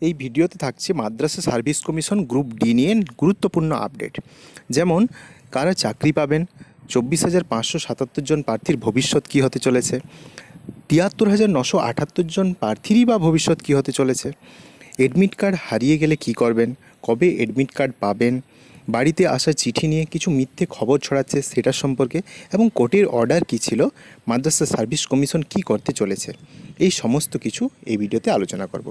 এই ভিডিওতে থাকছে Madrasa service commission group D নিয়ে গুরুত্বপূর্ণ আপডেট। যেমন, কারা চাকরি পাবেন? চব্বিশ হাজার পাঁচশো সাতাত্তর জন প্রার্থীর ভবিষ্যৎ কী হতে চলেছে? তিয়াত্তর হাজার নশো আটাত্তর জন প্রার্থীরই বা ভবিষ্যৎ কী হতে চলেছে? এডমিট কার্ড হারিয়ে গেলে কি করবেন? কবে এডমিট কার্ড পাবেন? বাড়িতে আসা চিঠি নিয়ে কিছু মিথ্যে খবর ছড়াচ্ছে সেটার সম্পর্কে এবং কোর্টের অর্ডার কী ছিল, মাদ্রাসা সার্ভিস কমিশন কী করতে চলেছে, এই সমস্ত কিছু এই ভিডিওতে আলোচনা করব।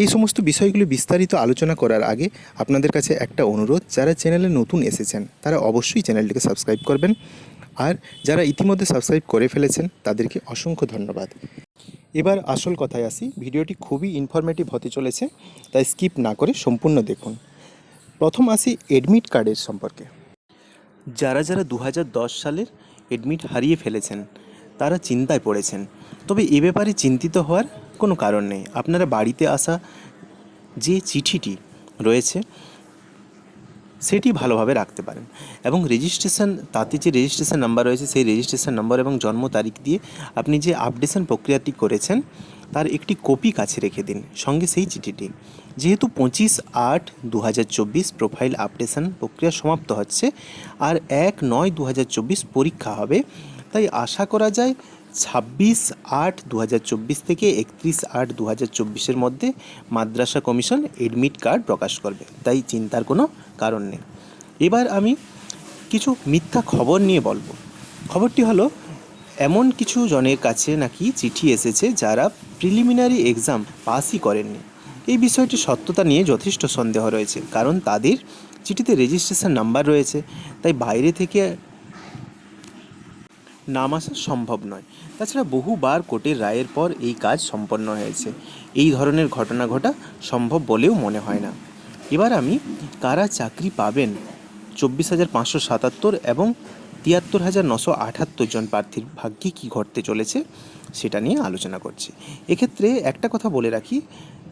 এই সমস্ত বিষয়গুলি বিস্তারিত আলোচনা করার আগে আপনাদের কাছে একটা অনুরোধ, যারা চ্যানেলে নতুন এসেছেন, তারা অবশ্যই চ্যানেলটিকে সাবস্ক্রাইব করবেন। আর যারা ইতিমধ্যে সাবস্ক্রাইব করে ফেলেছেন, তাদেরকে অসংখ্য ধন্যবাদ। এবার আসল কথায় আসি, ভিডিওটি খুবই ইনফরমেটিভ হতে চলেছে, তাই স্কিপ না করে সম্পূর্ণ দেখুন। প্রথম আসি এডমিট কার্ডের সম্পর্কে। যারা যারা দু হাজার দশ সালের এডমিট হারিয়ে ফেলেছেন, তারা চিন্তায় পড়েছেন। তবে এ ব্যাপারে চিন্তিত হওয়ার কোনো কারণ নেই। আপনারা বাড়িতে আসা যে চিঠিটি রয়েছে সেটি ভালোভাবে রাখতে পারেন। এবং রেজিস্ট্রেশন তাতে যে রেজিস্ট্রেশন নাম্বার রয়েছে, সেই রেজিস্ট্রেশন নাম্বার এবং জন্ম তারিখ দিয়ে আপনি যে আপডেশন প্রক্রিয়াটি করেছেন, তার একটি কপি কাছে রেখে দিন, সঙ্গে সেই চিঠিটি। যেহেতু পঁচিশ আট দু প্রোফাইল আপডেশন প্রক্রিয়া সমাপ্ত হচ্ছে, আর এক নয় দু পরীক্ষা হবে, তাই আশা করা যায় ছাব্বিশ আট দু থেকে একত্রিশ আট দু হাজার মধ্যে মাদ্রাসা কমিশন এডমিট কার্ড প্রকাশ করবে। তাই চিন্তার কোনো কারণ নেই। এবার আমি কিছু মিথ্যা খবর নিয়ে বলব। খবরটি হলো, এমন কিছু জনের কাছে নাকি চিঠি এসেছে যারা প্রিলিমিনারি এক্সাম পাসই করেননি। এই বিষয়টি সত্যতা নিয়ে যথেষ্ট সন্দেহ রয়েছে, কারণ তাদের চিঠিতে রেজিস্ট্রেশন নাম্বার রয়েছে। তাই বাইরে থেকে নাম আসা সম্ভব নয়। তাছাড়া বহুবার কোর্টের রায়ের পর এই কাজ সম্পন্ন হয়েছে। এই ধরনের ঘটনা ঘটা সম্ভব বলেও মনে হয় না। এবার আমি কারা চাকরি পাবেন? চব্বিশ হাজার পাঁচশো সাতাত্তর এবং তিয়াত্তর হাজার নশো আটাত্তর জন প্রার্থীর ভাগ্যে কী ঘটতে চলেছে সেটা নিয়ে আলোচনা করছি। এক্ষেত্রে একটা কথা বলে রাখি,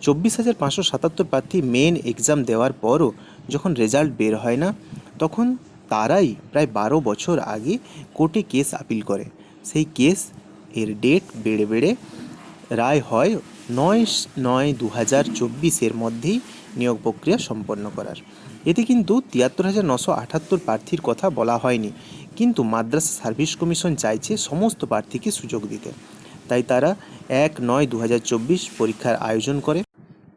চব্বিশ হাজার পাঁচশো সাতাত্তর প্রার্থী মেন এক্সাম দেওয়ার পরও যখন রেজাল্ট বের হয় না, তখন তারাই প্রায় বারো বছর আগে কোর্টে কেস আপিল করে। সেই কেস এর ডেট বেড়ে বেড়ে রায় হয় নয় নয় দু হাজার চব্বিশের মধ্যেই নিয়োগ প্রক্রিয়া সম্পন্ন করার। এতে কিন্তু তিয়াত্তর হাজার নশো আটাত্তর প্রার্থীর কথা বলা হয়নি, কিন্তু মাদ্রাসা সার্ভিস কমিশন চাইছে সমস্ত প্রার্থীকে সুযোগ দিতে। তাই তারা এক নয় দু হাজার চব্বিশ পরীক্ষার আয়োজন করে।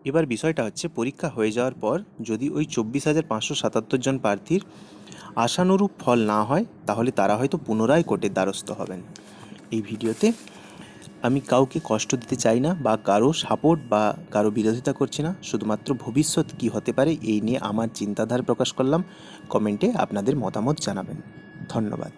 এবার বিষয়টা হচ্ছে পরীক্ষা হয়ে যাওয়ার পর যদি ওই চব্বিশ হাজার পাঁচশো সাতাত্তর জন প্রার্থীর আশানুরূপ ফল না হয়, তাহলে তারা হয়তো পুনরায় কোর্টের দ্বারস্থ হবেন। এই ভিডিওতে আমি কাউকে কষ্ট দিতে চাই না বা কারও সাপোর্ট বা কারও বিরোধিতা করছি না, শুধুমাত্র ভবিষ্যৎ কি হতে পারে এই নিয়ে আমার চিন্তাধারা প্রকাশ করলাম। কমেন্টে আপনাদের মতামত জানাবেন। ধন্যবাদ।